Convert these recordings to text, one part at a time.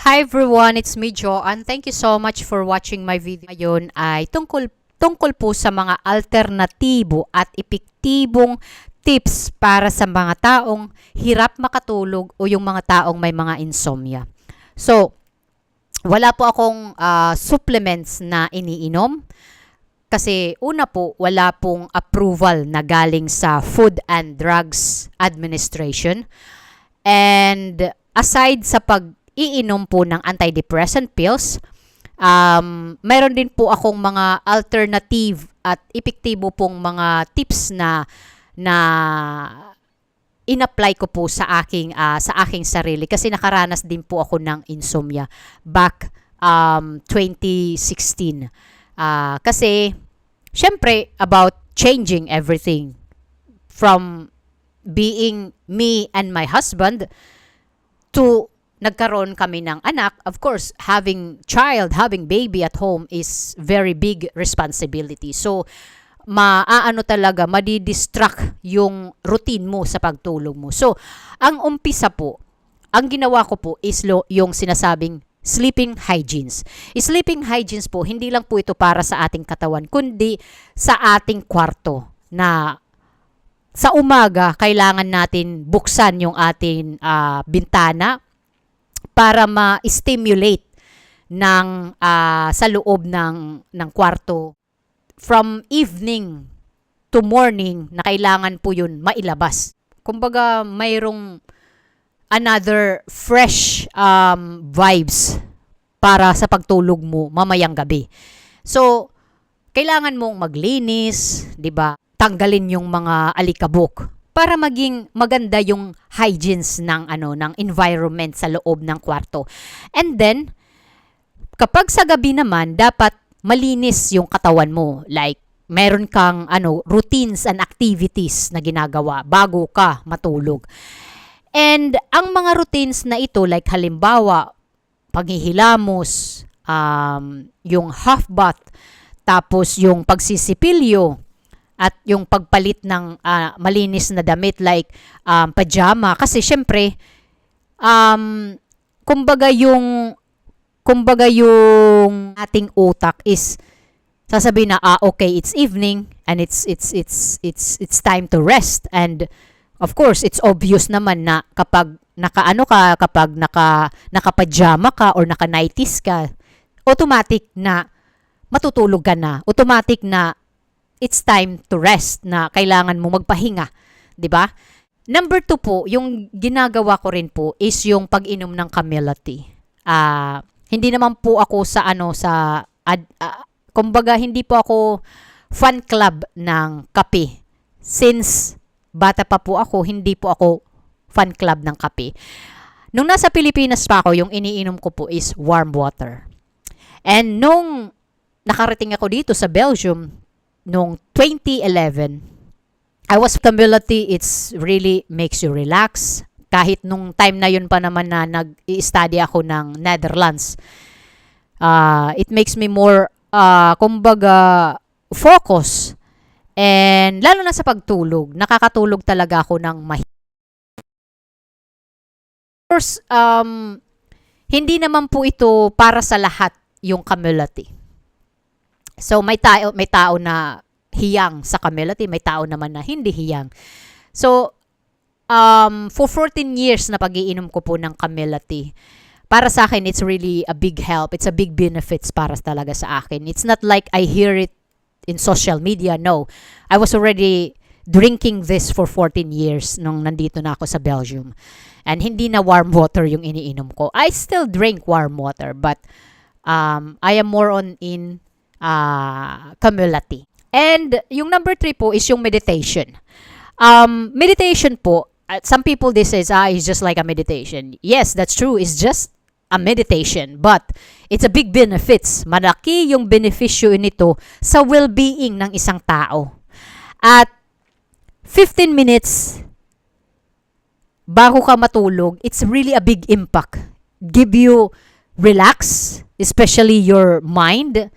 Hi everyone, it's me Joanne. Thank you so much for watching my video. Ngayon ay tungkol tungkol po sa mga alternatibo at epektibong tips para sa mga taong hirap makatulog o yung mga taong may mga insomnia. So, wala po akong ah, supplements na iniinom kasi una po wala pong approval na galing sa Food and Drugs Administration. And aside sa pag-iinom po ng antidepressant pills, um, mayroon din po akong mga alternative at epektibo pong mga tips na na in-apply ko po sa aking ah, sa aking sarili kasi nakaranas din po ako ng insomnia back um, 2016. Ah, kasi syempre about changing everything from being me and my husband to nagkaroon kami ng anak. Of course, having child, having baby at home is very big responsibility. So, maaano talaga, madidistract yung routine mo sa pagtulog mo. So, ang umpisa po, ang ginawa ko po is lo, yung sinasabing sleeping hygienes. Sleeping hygienes po, hindi lang po ito para sa ating katawan, kundi sa ating kwarto na sa umaga, kailangan natin buksan yung ating ah, bintana para ma-stimulate ng ah, sa loob ng ng kwarto from evening to morning na kailangan po yun mailabas. Kumbaga mayroong another fresh um, vibes para sa pagtulog mo mamayang gabi. So, kailangan mong maglinis, 'di ba? Tanggalin yung mga alikabok para maging maganda yung hygienes ng ano ng environment sa loob ng kwarto. And then kapag sa gabi naman dapat malinis yung katawan mo. Like meron kang ano routines and activities na ginagawa bago ka matulog. And ang mga routines na ito like halimbawa paghihilamos, um, yung half bath, tapos yung pagsisipilyo, at yung pagpalit ng ah, malinis na damit like um, pajama. Kasi syempre um kumbaga yung kumbaga yung ating utak is sasabihin na ah okay it's evening and it's it's it's it's it's time to rest. And of course it's obvious naman na kapag nakaano ka kapag naka nakapajama ka or naka nighties ka automatic na matutulog ka na. Automatic na it's time to rest na kailangan mo magpahinga, 'di ba? Number two po, yung ginagawa ko rin po is yung pag-inom ng Camilla tea. Ah, hindi naman po ako sa ano sa ad, ah, kumbaga hindi po ako fan club ng kape. Since bata pa po ako, hindi po ako fan club ng kape. Nung nasa Pilipinas pa ako, yung iniinom ko po is warm water. And nung nakarating ako dito sa Belgium, nung 2011, I was tea, it's really makes you relax. Kahit nung time na yun pa naman na nag-i-study ako ng Netherlands, uh, it makes me more, uh, kumbaga, focus. And lalo na sa pagtulog, nakakatulog talaga ako ng mahi. Of course, um, hindi naman po ito para sa lahat yung tea. So may tao may tao na hiyang sa Camilla tea, may tao naman na hindi hiyang. So um for 14 years na pagiinom ko po ng Camilla tea. Para sa akin it's really a big help. It's a big benefits para talaga sa akin. It's not like I hear it in social media. No. I was already drinking this for 14 years nung nandito na ako sa Belgium. And hindi na warm water yung iniinom ko. I still drink warm water but um, I am more on in uh, Camilla tea. And yung number three po is yung meditation. Um, meditation po, uh, some people they say, ah, it's just like a meditation. Yes, that's true. It's just a meditation. But it's a big benefits. Malaki yung beneficyo nito sa well-being ng isang tao. At 15 minutes bago ka matulog, it's really a big impact. Give you relax, especially your mind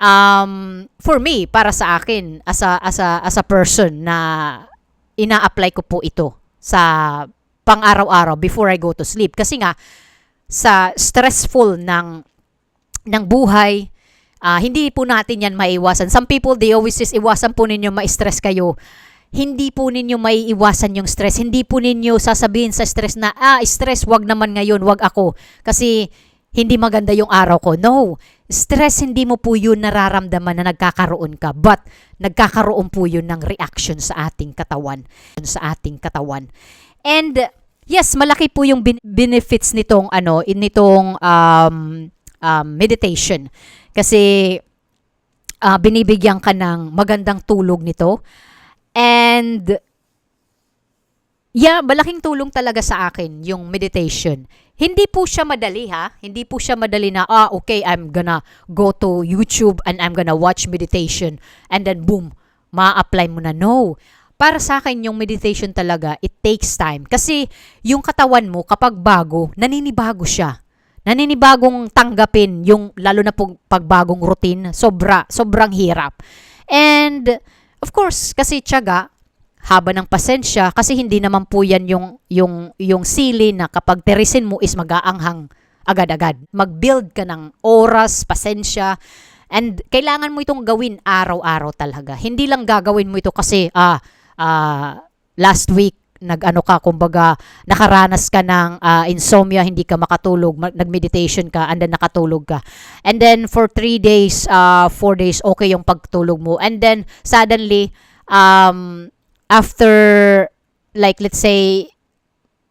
um, for me, para sa akin, as a, as a, as a person na ina-apply ko po ito sa pang-araw-araw before I go to sleep. Kasi nga, sa stressful ng ng buhay, ah, hindi po natin yan maiwasan. Some people, they always says, iwasan po ninyo ma-stress kayo. Hindi po ninyo maiiwasan yung stress. Hindi po ninyo sasabihin sa stress na, ah, stress, wag naman ngayon, wag ako. Kasi hindi maganda yung araw ko. No. Stress, hindi mo po yun nararamdaman na nagkakaroon ka. But, nagkakaroon po yun ng reaction sa ating katawan. Sa ating katawan. And, yes, malaki po yung ben- benefits nitong, ano, nitong um, um, meditation. Kasi, ah, binibigyan ka ng magandang tulog nito. And, yeah, malaking tulong talaga sa akin yung meditation. Hindi po siya madali ha. Hindi po siya madali na, ah, okay, I'm gonna go to YouTube and I'm gonna watch meditation. And then boom, ma-apply mo na. No. Para sa akin, yung meditation talaga, it takes time. Kasi yung katawan mo, kapag bago, naninibago siya. Naninibagong tanggapin yung, lalo na pag pagbagong routine, sobra, sobrang hirap. And, of course, kasi tiyaga, haba ng pasensya kasi hindi naman po yan yung yung yung sili na kapag terisin mo is mag-aanghang agad-agad. Mag-build ka ng oras, pasensya, and kailangan mo itong gawin araw-araw talaga. Hindi lang gagawin mo ito kasi ah ah, last week nag-ano ka kumbaga nakaranas ka ng ah, insomnia, hindi ka makatulog, nag-meditation ka and then nakatulog ka. And then for three days, uh, four days okay yung pagtulog mo. And then suddenly um after like let's say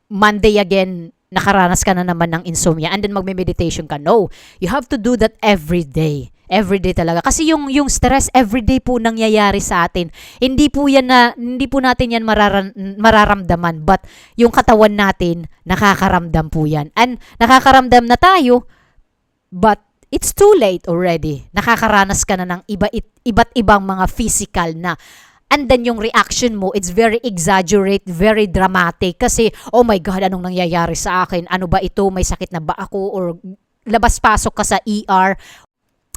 Monday again nakaranas ka na naman ng insomnia and then magme-meditation ka. No, you have to do that every day. Every day talaga. Kasi yung yung stress every day po nangyayari sa atin. Hindi po yan na hindi po natin yan mararan, mararamdaman but yung katawan natin nakakaramdam po yan. And nakakaramdam na tayo but it's too late already. Nakakaranas ka na ng iba iba't ibang mga physical na And then yung reaction mo, it's very exaggerate, very dramatic. Kasi, oh my God, anong nangyayari sa akin? Ano ba ito? May sakit na ba ako? Or labas-pasok ka sa ER,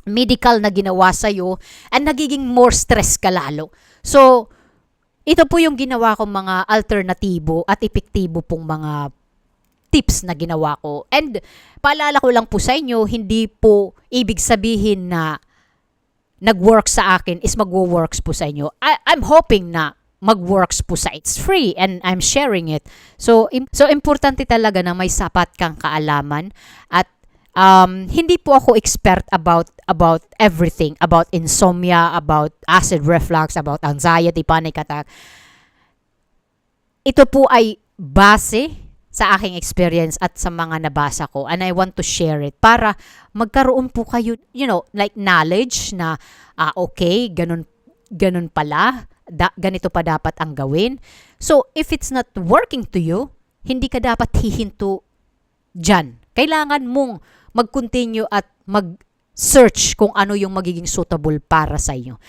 medical na ginawa sa'yo, and nagiging more stress ka lalo. So, ito po yung ginawa kong mga alternatibo at epektibo pong mga tips na ginawa ko. And paalala ko lang po sa inyo, hindi po ibig sabihin na nag-work sa akin is magwo-works po sa inyo. I, I'm hoping na mag-works po sa it's free and I'm sharing it. So im- so importante talaga na may sapat kang kaalaman at um, hindi po ako expert about about everything, about insomnia, about acid reflux, about anxiety, panic attack. Ito po ay base sa aking experience at sa mga nabasa ko and I want to share it para magkaroon po kayo, you know, like knowledge na ah, okay, ganun ganun pala, da, ganito pa dapat ang gawin. So, if it's not working to you, hindi ka dapat hihinto dyan. Kailangan mong mag-continue at mag-search kung ano yung magiging suitable para sa iyo.